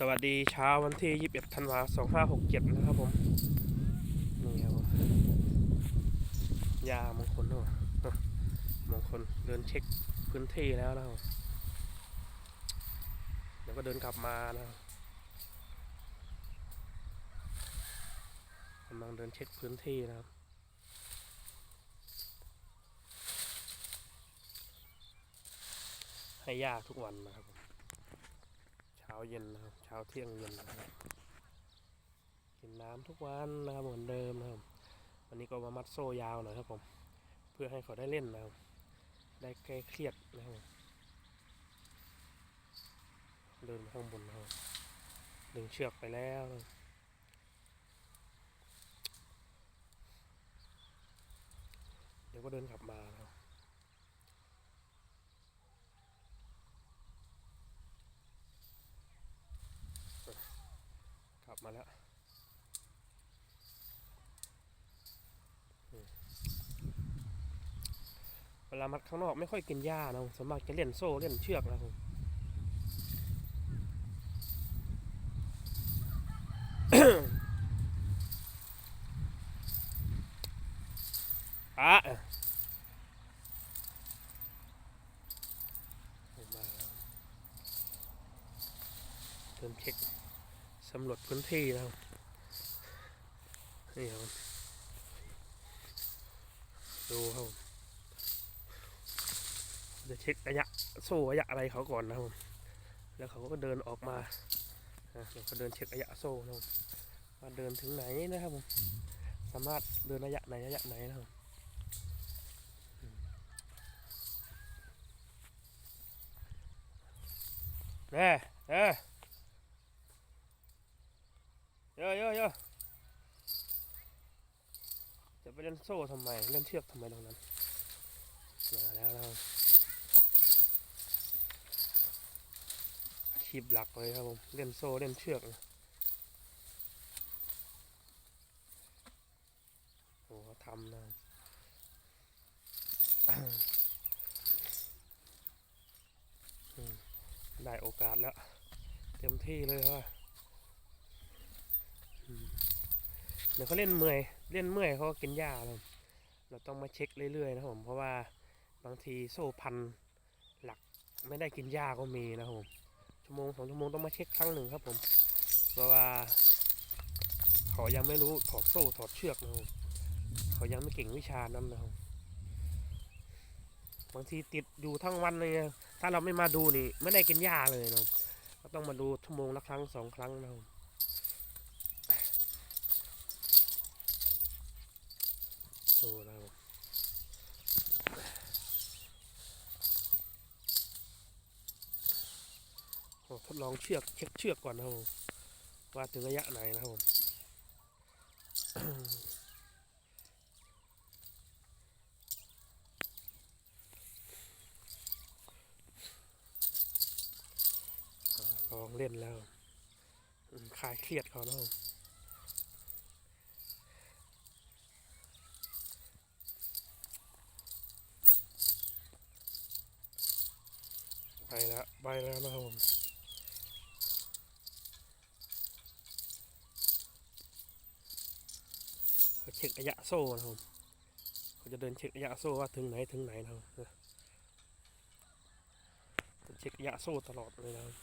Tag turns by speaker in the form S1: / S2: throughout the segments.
S1: สวัสดีเช้าวันที่ 21 ธันวา2567 นะครับผม นี่ครับผม ยามงคลเนอะอะมงคลเดินเช็คพื้นที่แล้วนะครับเดี๋ยวก็เดินกลับมานะกำลังเดินเช็คพื้นที่นะครับให้ยาทุกวันนะครับาเย็นนะครับ เช้าเที่ยงเย็นนะครับกินน้ำทุกวันนะครับเหมือนเดิมนะครับ วันนี้ก็มามัดโซ่ยาวหน่อยครับผม เพื่อให้เขาได้เล่นนะครับ ได้แก้เครียดนะครับเดินไปข้างบนนะครับดึงเชือกไปแล้วเดี๋ยวก็เดินกลับมานะครับ ก ลับมาแล้วเวลามัดข้างนอกไม่ค่อยกินหญ้านะสวนมากจะเล่นโซ่เล่นเชือกนะครับอะมาแล้วเติมเช็ค สำรวจพื้นที่นะครับนี่ครับดูครับผมจะเช็คระยะโซ่ระยะอะไรเขาก่อนนะครับผมแล้วเขาก็เดินออกมาเดี๋ยวเขาเดินเช็คระยะโซ่นะครับว่าเดินถึงไหนนะครับผมสามารถเดินระยะไหนระยะไหนนะครับอืมแน่เอ้เยอะเยอะเยอะจะไปเล่นโซ่ทำไม เล่นเชือกทำไมตรงนั้น มาแล้วนะครับอาชีพหลักเลยครับผม เล่นโซ่เล่นเชือกนะโอ้ทำนะได้โอกาสแล้ว เต็มที่เลยว่าอืม เดี๋ยวเขาเล่นเมื่อยเล่นเมื่อยเขาก็กินหญ้าเราเราต้องมาเช็คเรื่อยๆนะครับผมเพราะว่าบางทีโซ่พันหลักไม่ได้กินหญ้าก็มีนะครับผมชั่วโมงสองชั่วโมงต้องมาเช็คครั้งหนึ่งครับผมเพราะว่าเขายังไม่รู้ถอดโซ่ถอดเชือกนะครับผมเขายังไม่เก่งวิชานั้นนะครับบางทีติดอยู่ทั้งวันเลยถ้าเราไม่มาดูนี่ไม่ได้กินหญ้าเลยนะครับเราต้องมาดูชั่วโมงละครั้งสองครั้งนะครับ ดูแล้วโอ้ทดลองเชือกเช็คเชือกก่อนนะครับผมว่าถึงระยะไหนนะครับผมลองเล่นแล้วคลายเครียดเขานะครับผม ไปแล้ว ไปแล้วนะครับผมเขาเช็คระยะโซ่นะครับผมเขาจะเดินเช็คระยะโซ่ว่าถึงไหนถึงไหนนะครับจะเช็คระยะโซ่ตลอดเลยนะครับ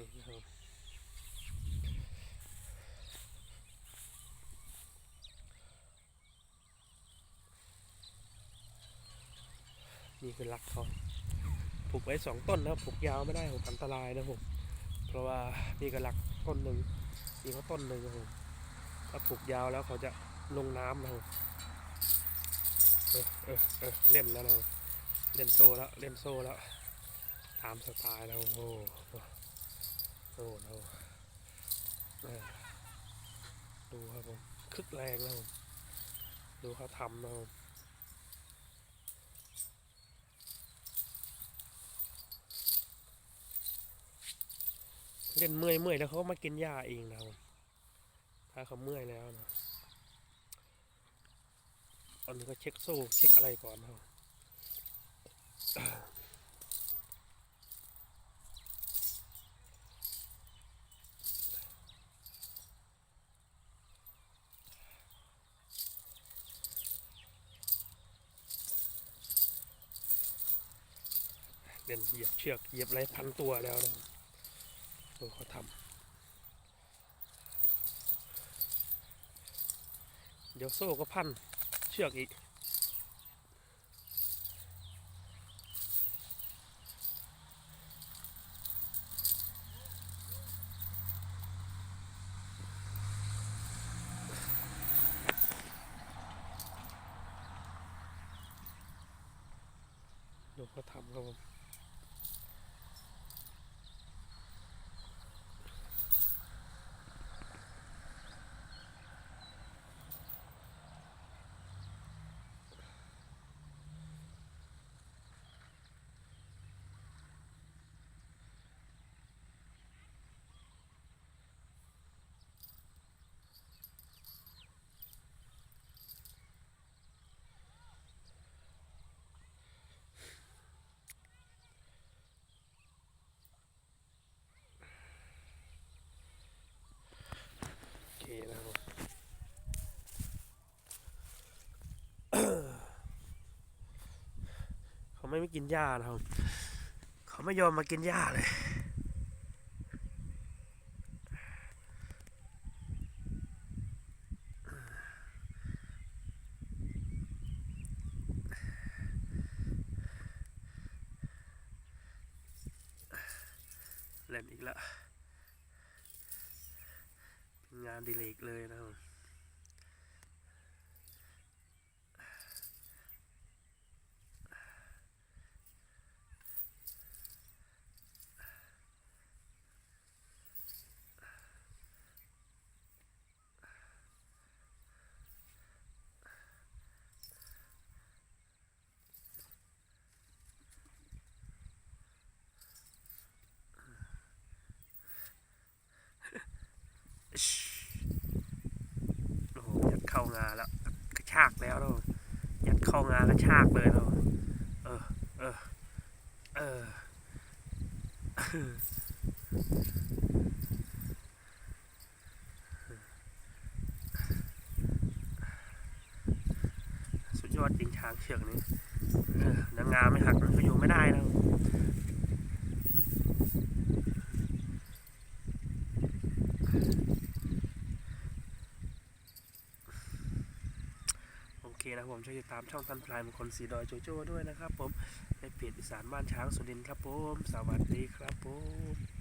S1: นี่นะครับ นี่คือหลักเขาปลูกไว้สองต้นนะครับปลูกยาวไม่ได้ผมอันตรายนะผมเพราะว่านี่ก็หลักต้นหนึ่งอีกเขาต้นหนึ่งครับผมถ้าปลูกยาวแล้วเขาจะลงน้ำนะครับเออเออเออเล่นแล้วนะครับเล่นโซ่แล้วเล่นโซ่แล้วตามสไตล์แล้วโอ้โหโอ้โหเออดูครับผมคึกแรงแล้วผมดูเขาทำนะครั เล่นเมื่อยเมื่อยแล้วเขาก็มากินหญ้าเองนะครับถ้าเขาเมื่อยแล้วนะอันนี้ก็เช็คโซ่เช็คอะไรก่อนนะครับเล่นเหยียบเชือกเหยียบไรพันตัวแล้วนะ ดูเขาทำเดี๋ยวโซ่ก็พันเชือกอีกดูเขาทำครับผม โอเคนะครับผม เขา ไม่ไม่กินหญ้านะครับ เขาไม่ยอมมากินหญ้าเลยเล่นอีกแล้วเป็นงานดิเลกเลยนะครับ อิ๊ชโอ้โหยัดเข้างาแล้วกระชาก แล้วเรายัดเข้างากระชากเลยเราเออเออเออสุดยอดจริงช้างเชือกนี้นางงามไม่หักมันก็อยู่ไม่ได้แล้ว โอเค นะครับผมช่วยติดตามช่องทันพลายมงคลสีดอยโจโจ้ด้วยนะครับ ผมในเพจอีสานบ้านช้างสุรินทร์ครับผม สวัสดีครับผม